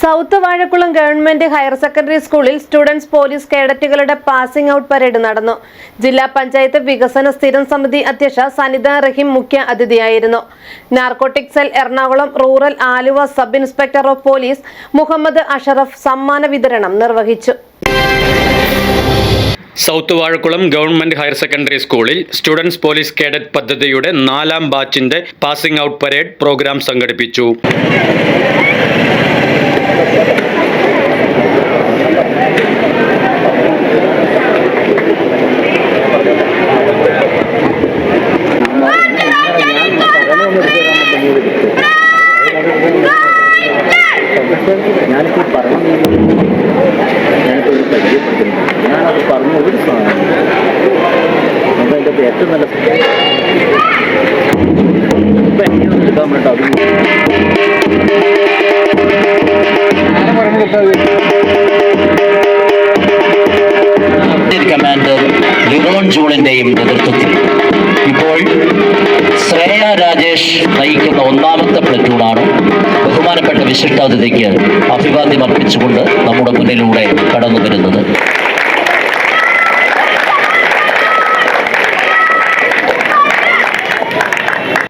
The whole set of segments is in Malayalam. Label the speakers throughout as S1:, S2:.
S1: South Vazhakkulam government higher secondary സ്കൂളിൽ സ്റ്റുഡൻസ് പോലീസ് കേഡറ്റുകളുടെ പാസിംഗ് ഔട്ട് പരേഡ് നടന്നു. ജില്ലാ പഞ്ചായത്ത് വികസന സ്ഥിരം സമിതി അധ്യക്ഷ സനിത റഹീം മുഖ്യ അതിഥിയായിരുന്നു. Narcotic cell Ernakulam rural Aluva sub inspector of police Muhammad Ashraf സമ്മാന വിതരണം നിർവഹിച്ചു.
S2: South Vazhakkulam government higher secondary സ്കൂളിൽ സ്റ്റുഡൻസ് പോലീസ് കേഡറ്റ് പദ്ധതിയുടെ നാലാം ബാച്ചിന്റെ പാസിംഗ് ഔട്ട് പരേഡ് പ്രോഗ്രാം സംഘടിപ്പിച്ചു.
S3: ഞാനിപ്പോൾ പറഞ്ഞു ഞാനിപ്പോൾ ഒരു പരിചയപ്പെടുത്തുന്നുണ്ട് ഞാനത് പറഞ്ഞ ഒരു സാധനം അതിന്റെ അകത്ത് ഏറ്റവും നല്ല ഇപ്പം അത് കമാൻഡർ ലിറോൺ ജൂണിന്റെയും നേതൃത്വത്തിൽ. ഇപ്പോൾ ശ്രേയ രാജേഷ് നയിക്കുന്ന ഒന്നാമത്തെ പ്ലറ്റൂണാണ്. ബഹുമാനപ്പെട്ട വിശിഷ്ടാതിഥിക്ക് അഭിവാദ്യം അർപ്പിച്ചുകൊണ്ട് നമ്മുടെ മുന്നിലൂടെ കടന്നു വരുന്നത്.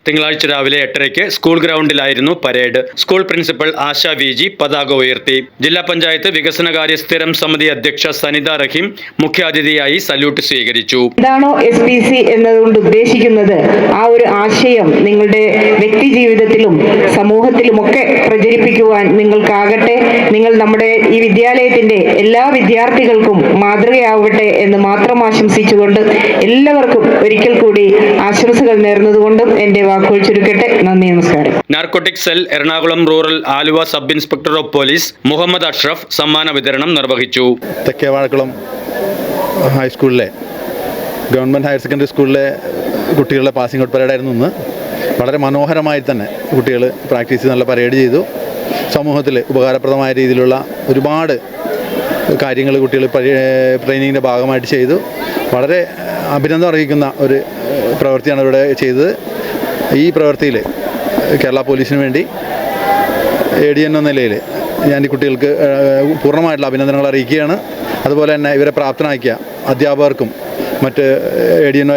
S2: തിങ്കളാഴ്ച രാവിലെ എട്ടരയ്ക്ക് school ഗ്രൗണ്ടിലായിരുന്നു parade. School principal Asha V G പതാക ഉയർത്തി. ജില്ലാ പഞ്ചായത്ത് വികസനകാര്യ സ്ഥിരം സമിതി അധ്യക്ഷ സനിത റഹീം മുഖ്യാതിഥിയായി സല്യൂട്ട് സ്വീകരിച്ചു.
S4: എന്താണോ എസ് പി സി എന്നതുകൊണ്ട് ഉദ്ദേശിക്കുന്നത്? ആ ഒരു ആശയം നിങ്ങളുടെ വ്യക്തി ജീവിതത്തിലും സമൂഹത്തിലുമൊക്കെ പ്രചരിപ്പിക്കുവാൻ നിങ്ങൾക്കാകട്ടെ നിങ്ങൾ നമ്മുടെ ഈ വിദ്യാലയത്തിന്റെ എല്ലാ വിദ്യാർത്ഥികൾക്കും മാതൃകയാവട്ടെ എന്ന് മാത്രം ആശംസിച്ചുകൊണ്ട് എല്ലാവർക്കും ഒരിക്കൽ കൂടി ആശംസകൾ നേർന്നതുകൊണ്ടും എന്റെ വാക്കുകൾ ചുരുക്കട്ടെ. നന്ദി നമസ്കാരം.
S2: Narcotic cell Ernakulam rural Aluva sub inspector of police Muhammad Ashraf സമ്മാന വിതരണം നിർവഹിച്ചു.
S5: തെക്കേ വാഴക്കുളം ഹൈസ്കൂളിലെ ഗവൺമെന്റ് ഹയർ സെക്കൻഡറി സ്കൂളിലെ കുട്ടികളുടെ പാസിംഗ് ഔട്ട് പരേഡായിരുന്നു ഇന്ന്. വളരെ മനോഹരമായി തന്നെ കുട്ടികൾ പ്രാക്ടീസ് ചെയ്ത് നല്ല പരേഡ് ചെയ്തു. സമൂഹത്തിൽ ഉപകാരപ്രദമായ രീതിയിലുള്ള ഒരുപാട് കാര്യങ്ങൾ കുട്ടികൾ ട്രെയിനിങ്ങിന്റെ ഭാഗമായിട്ട് ചെയ്തു. വളരെ അഭിനന്ദനം അർഹിക്കുന്ന ഒരു പ്രവൃത്തിയാണ് ഇവിടെ ചെയ്തത്. ഈ പ്രവൃത്തിയിൽ കേരള പോലീസിന് വേണ്ടി എ ഡി എന്ന നിലയിൽ ഞാൻ ഈ കുട്ടികൾക്ക് പൂർണമായിട്ടുള്ള അഭിനന്ദനങ്ങൾ അറിയിക്കുകയാണ്. അതുപോലെ തന്നെ ഇവരെ പ്രാപ്തനാക്കിയ അധ്യാപകർക്കും മറ്റ് A D N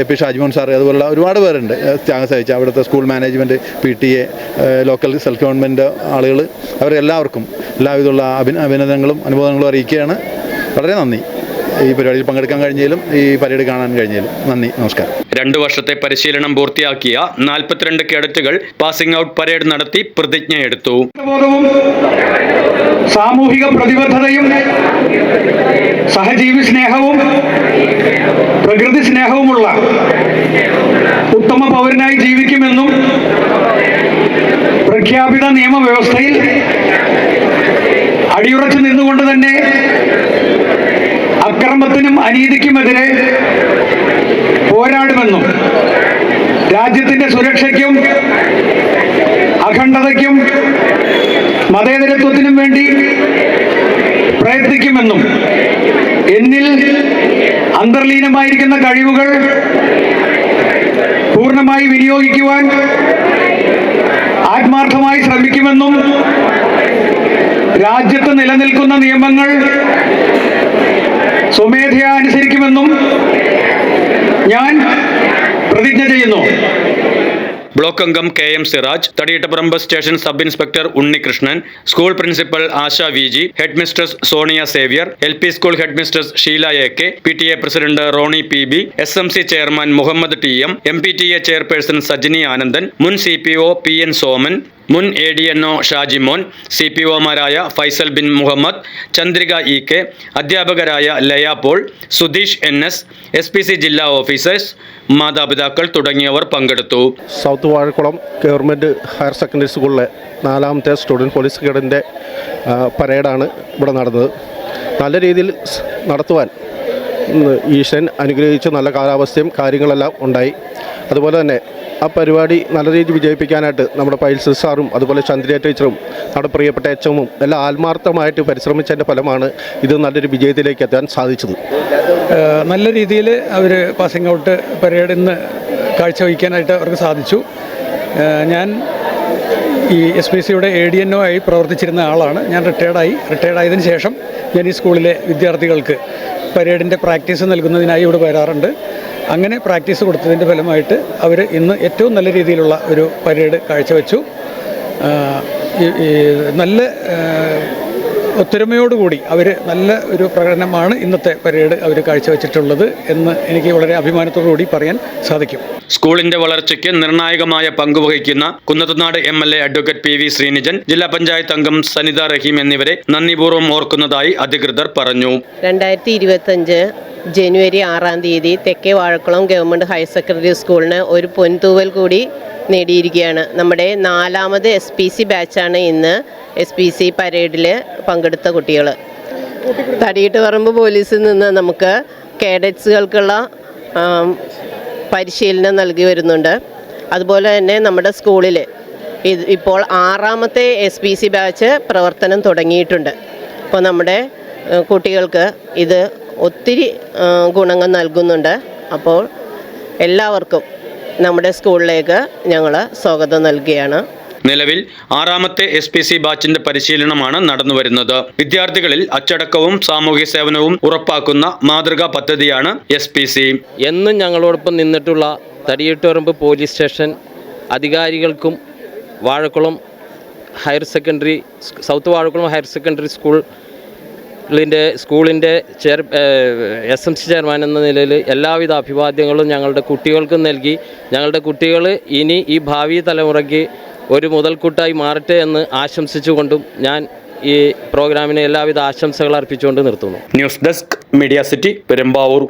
S5: A P Shajmon sir അതുപോലുള്ള ഒരുപാട് പേരുണ്ട്. ത്യാഗം സഹിച്ച അവിടുത്തെ school management P T A local self government ആളുകൾ അവരെല്ലാവർക്കും എല്ലാവിധമുള്ള അഭി അഭിനന്ദനങ്ങളും അനുഭവങ്ങളും അറിയിക്കുകയാണ്. വളരെ നന്ദി. ഈ പരിപാടിയിൽ പങ്കെടുക്കാൻ കഴിഞ്ഞാലും ഈ പരിപാടി കാണാൻ കഴിഞ്ഞാലും നന്ദി. നമസ്കാരം.
S2: രണ്ടു വർഷത്തെ പരിശീലനം പൂർത്തിയാക്കിയ നാൽപ്പത്തിരണ്ട് കേഡറ്റുകൾ പാസിംഗ് ഔട്ട് പരേഡ് നടത്തി പ്രതിജ്ഞയെടുത്തു.
S6: സാമൂഹിക പ്രതിബദ്ധതയും സഹജീവി സ്നേഹവും പ്രകൃതി സ്നേഹവുമുള്ള ഉത്തമ പൗരനായി ജീവിക്കുമെന്നും പ്രഖ്യാപിത നിയമവ്യവസ്ഥയിൽ അടിയുറച്ചു നിന്നുകൊണ്ട് തന്നെ അക്രമത്തിനും അനീതിക്കുമെതിരെ പോരാടുമെന്നും രാജ്യത്തിന്റെ സുരക്ഷയ്ക്കും അഖണ്ഡതയ്ക്കും മതേതരത്വത്തിനും വേണ്ടി പ്രയത്നിക്കുമെന്നും എന്നിൽ അന്തർലീനമായിരിക്കുന്ന കഴിവുകൾ പൂർണമായി വിനിയോഗിക്കുവാൻ ആത്മാർത്ഥമായി ശ്രമിക്കുമെന്നും രാജ്യത്ത് നിലനിൽക്കുന്ന നിയമങ്ങൾ സ്വമേധയാ അനുസരിക്കുമെന്നും ഞാൻ പ്രതിജ്ഞ ചെയ്യുന്നു.
S2: ബ്ലോക്ക് അംഗം K M Siraj Thadiyattuparamb station sub inspector Unnikrishnan school principal Asha V G head mistress Sonia Xavier L P school head mistress Sheela A K P T A president Roni P B S M C chairman Muhammad T M M P T A chairperson Sajini Anandan മുൻ C P O P N Soman മുൻ A D N O Shajimon C P ഒമാരായ Faisal Bin Muhammad Chandrika E K അധ്യാപകരായ Laya Paul Sudheesh N S S P C ജില്ലാ ഓഫീസേഴ്സ് മാതാപിതാക്കൾ തുടങ്ങിയവർ പങ്കെടുത്തു.
S7: South Vazhakkulam government higher secondary സ്കൂളിലെ നാലാമത്തെ സ്റ്റുഡന്റ് പോലീസ് ഗേഡിന്റെ പരേഡാണ് ഇവിടെ നടന്നത്. നല്ല രീതിയിൽ നടത്തുവാൻ ഈശ്വരൻ അനുഗ്രഹിച്ച നല്ല കാലാവസ്ഥയും കാര്യങ്ങളെല്ലാം ഉണ്ടായി. അതുപോലെ തന്നെ ആ പരിപാടി നല്ല രീതിയിൽ വിജയിപ്പിക്കാനായിട്ട് നമ്മുടെ പൈൽസ് സാറും അതുപോലെ ചന്ദ്രിയ ടീച്ചറും നമ്മുടെ പ്രിയപ്പെട്ട എച്ചമ്മും എല്ലാം ആത്മാർത്ഥമായിട്ട് പരിശ്രമിച്ചതിന്റെ ഫലമാണ് ഇത് നല്ലൊരു വിജയത്തിലേക്ക് എത്താൻ സാധിച്ചത്.
S6: നല്ല രീതിയിൽ അവർ പാസിംഗ് ഔട്ട് പരേഡ് ഇന്ന് കാഴ്ചവയ്ക്കാനായിട്ട് അവർക്ക് സാധിച്ചു. ഞാൻ ഈ എസ് പി സിയുടെ എ ഡി എൻ ഒ ആയി പ്രവർത്തിച്ചിരുന്ന ആളാണ്. ഞാൻ റിട്ടയർഡായി റിട്ടയർഡ് ആയതിനു ശേഷം ഞാൻ ഈ സ്കൂളിലെ വിദ്യാർത്ഥികൾക്ക് പരേഡിന്റെ പ്രാക്ടീസ് നൽകുന്നതിനായി ഇവിടെ വരാറുണ്ട്. അങ്ങനെ പ്രാക്ടീസ് കൊടുത്തതിന്റെ ഫലമായിട്ട് അവർ ഇന്ന് ഏറ്റവും നല്ല രീതിയിലുള്ള ഒരു പരേഡ് കാഴ്ചവെച്ചു. നല്ല ഒത്തൊരുമയോടുകൂടി അവർ നല്ല ഒരു പ്രകടനമാണ് ഇന്നത്തെ പരേഡ് അവർ കാഴ്ചവെച്ചിട്ടുള്ളത് എന്ന് എനിക്ക് വളരെ അഭിമാനത്തോടു കൂടി പറയാൻ സാധിക്കും.
S2: സ്കൂളിന്റെ വളർച്ചയ്ക്ക് നിർണായകമായ പങ്കുവഹിക്കുന്ന Kunnathunad M L A advocate P V Sreenijan ജില്ലാ പഞ്ചായത്ത് അംഗം സനിത റഹീം എന്നിവരെ നന്ദിപൂർവം ഓർക്കുന്നതായി അധികൃതർ പറഞ്ഞു.
S8: രണ്ടായിരത്തി ഇരുപത്തഞ്ച് ജനുവരി ആറാം തീയതി തെക്കേ വാഴക്കുളം ഗവൺമെന്റ് ഹയർ സെക്കൻഡറി സ്കൂളിന് ഒരു പൊൻതൂവൽ കൂടി നേടിയിരിക്കുകയാണ്. നമ്മുടെ നാലാമത് എസ് പി സി ബാച്ചാണ് ഇന്ന് എസ് പി സി പരേഡിൽ പങ്കെടുത്ത കുട്ടികൾ തടിയിട്ട് പറമ്പ് പോലീസിൽ നിന്ന് നമുക്ക് കേഡറ്റ്സുകൾക്കുള്ള പരിശീലനം നൽകി വരുന്നുണ്ട്. അതുപോലെ തന്നെ നമ്മുടെ സ്കൂളിൽ ഇത് ഇപ്പോൾ ആറാമത്തെ എസ് പി സി ബാച്ച് പ്രവർത്തനം തുടങ്ങിയിട്ടുണ്ട്. അപ്പോൾ നമ്മുടെ കുട്ടികൾക്ക് ഇത് ഒത്തിരി ഗുണങ്ങൾ നൽകുന്നുണ്ട്. അപ്പോൾ എല്ലാവർക്കും നമ്മുടെ സ്കൂളിലേക്ക് ഞങ്ങൾ സ്വാഗതം നൽകുകയാണ്
S2: നിലവിൽ ആറാമത്തെ എസ് പി സി ബാച്ചിന്റെ പരിശീലനമാണ് നടന്നുവരുന്നത് വിദ്യാർത്ഥികളിൽ അച്ചടക്കവും സാമൂഹ്യ സേവനവും ഉറപ്പാക്കുന്ന മാതൃകാ പദ്ധതിയാണ് എസ് പി സി.
S9: എന്നും ഞങ്ങളോടൊപ്പം നിന്നിട്ടുള്ള തടിയട്ടുറമ്പ് police station അധികാരികൾക്കും Vazhakkulam higher secondary south Vazhakkulam higher secondary school ളിന്റെ സ്കൂളിന്റെ chair S M C chairman എന്ന നിലയിൽ എല്ലാവിധ അഭിവാദ്യങ്ങളും ഞങ്ങളുടെ കുട്ടികൾക്കും നൽകി. ഞങ്ങളുടെ കുട്ടികൾ ഇനി ഈ ഭാവി തലമുറയ്ക്ക് ഒരു മുതൽക്കൂട്ടായി മാറട്ടെ എന്ന് ആശംസിച്ചുകൊണ്ടും ഞാൻ ഈ പ്രോഗ്രാമിന് എല്ലാവിധ ആശംസകൾ അർപ്പിച്ചുകൊണ്ട് നിർത്തുന്നു.
S2: News desk media city Perumbavoor.